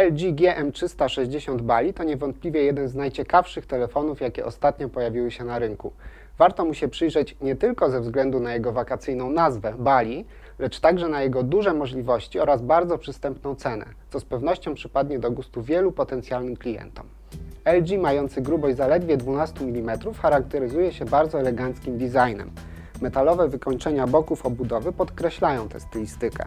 LG GM360 Bali to niewątpliwie jeden z najciekawszych telefonów, jakie ostatnio pojawiły się na rynku. Warto mu się przyjrzeć nie tylko ze względu na jego wakacyjną nazwę Bali, lecz także na jego duże możliwości oraz bardzo przystępną cenę, co z pewnością przypadnie do gustu wielu potencjalnym klientom. LG mający grubość zaledwie 12 mm charakteryzuje się bardzo eleganckim designem. Metalowe wykończenia boków obudowy podkreślają tę stylistykę.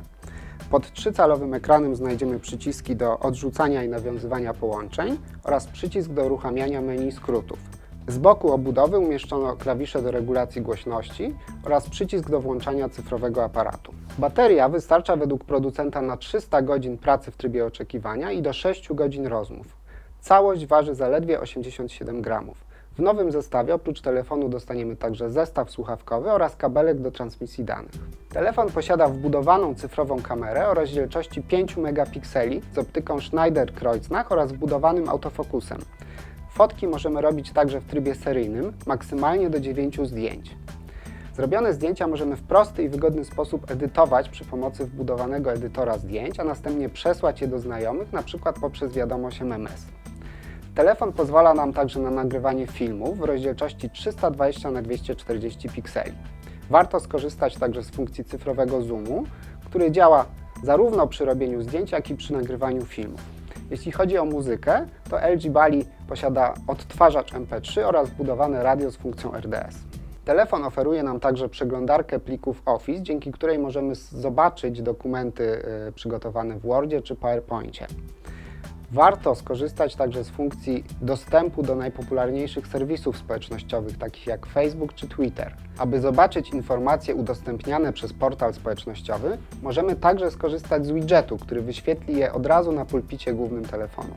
Pod 3-calowym ekranem znajdziemy przyciski do odrzucania i nawiązywania połączeń oraz przycisk do uruchamiania menu skrótów. Z boku obudowy umieszczono klawisze do regulacji głośności oraz przycisk do włączania cyfrowego aparatu. Bateria wystarcza według producenta na 300 godzin pracy w trybie oczekiwania i do 6 godzin rozmów. Całość waży zaledwie 87 gramów. W nowym zestawie oprócz telefonu dostaniemy także zestaw słuchawkowy oraz kabelek do transmisji danych. Telefon posiada wbudowaną cyfrową kamerę o rozdzielczości 5 megapikseli z optyką Schneider-Kreuznach oraz wbudowanym autofokusem. Fotki możemy robić także w trybie seryjnym, maksymalnie do 9 zdjęć. Zrobione zdjęcia możemy w prosty i wygodny sposób edytować przy pomocy wbudowanego edytora zdjęć, a następnie przesłać je do znajomych, np. poprzez wiadomość MMS. Telefon pozwala nam także na nagrywanie filmów w rozdzielczości 320 na 240 pikseli. Warto skorzystać także z funkcji cyfrowego zoomu, który działa zarówno przy robieniu zdjęć, jak i przy nagrywaniu filmów. Jeśli chodzi o muzykę, to LG Bali posiada odtwarzacz MP3 oraz wbudowane radio z funkcją RDS. Telefon oferuje nam także przeglądarkę plików Office, dzięki której możemy zobaczyć dokumenty y, przygotowane w Wordzie czy PowerPoincie. Warto skorzystać także z funkcji dostępu do najpopularniejszych serwisów społecznościowych, takich jak Facebook czy Twitter. Aby zobaczyć informacje udostępniane przez portal społecznościowy, możemy także skorzystać z widgetu, który wyświetli je od razu na pulpicie głównym telefonu.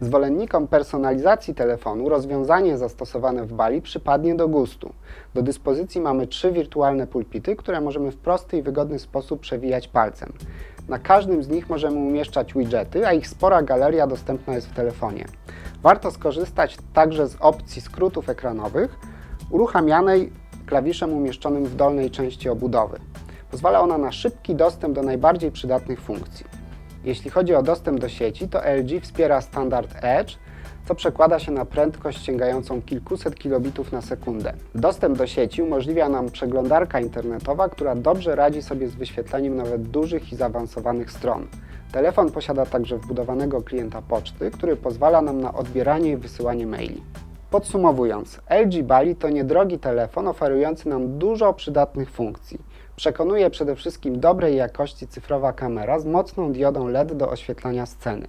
Zwolennikom personalizacji telefonu rozwiązanie zastosowane w Bali przypadnie do gustu. Do dyspozycji mamy trzy wirtualne pulpity, które możemy w prosty i wygodny sposób przewijać palcem. Na każdym z nich możemy umieszczać widgety, a ich spora galeria dostępna jest w telefonie. Warto skorzystać także z opcji skrótów ekranowych, uruchamianej klawiszem umieszczonym w dolnej części obudowy. Pozwala ona na szybki dostęp do najbardziej przydatnych funkcji. Jeśli chodzi o dostęp do sieci, to LG wspiera standard Edge, co przekłada się na prędkość sięgającą kilkuset kilobitów na sekundę. Dostęp do sieci umożliwia nam przeglądarka internetowa, która dobrze radzi sobie z wyświetleniem nawet dużych i zaawansowanych stron. Telefon posiada także wbudowanego klienta poczty, który pozwala nam na odbieranie i wysyłanie maili. Podsumowując, LG Bali to niedrogi telefon oferujący nam dużo przydatnych funkcji. Przekonuje przede wszystkim dobrej jakości cyfrowa kamera z mocną diodą LED do oświetlania sceny.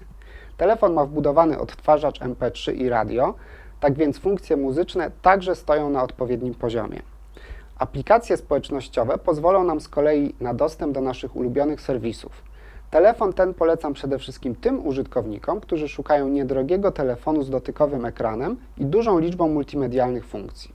Telefon ma wbudowany odtwarzacz MP3 i radio, tak więc funkcje muzyczne także stoją na odpowiednim poziomie. Aplikacje społecznościowe pozwolą nam z kolei na dostęp do naszych ulubionych serwisów. Telefon ten polecam przede wszystkim tym użytkownikom, którzy szukają niedrogiego telefonu z dotykowym ekranem i dużą liczbą multimedialnych funkcji.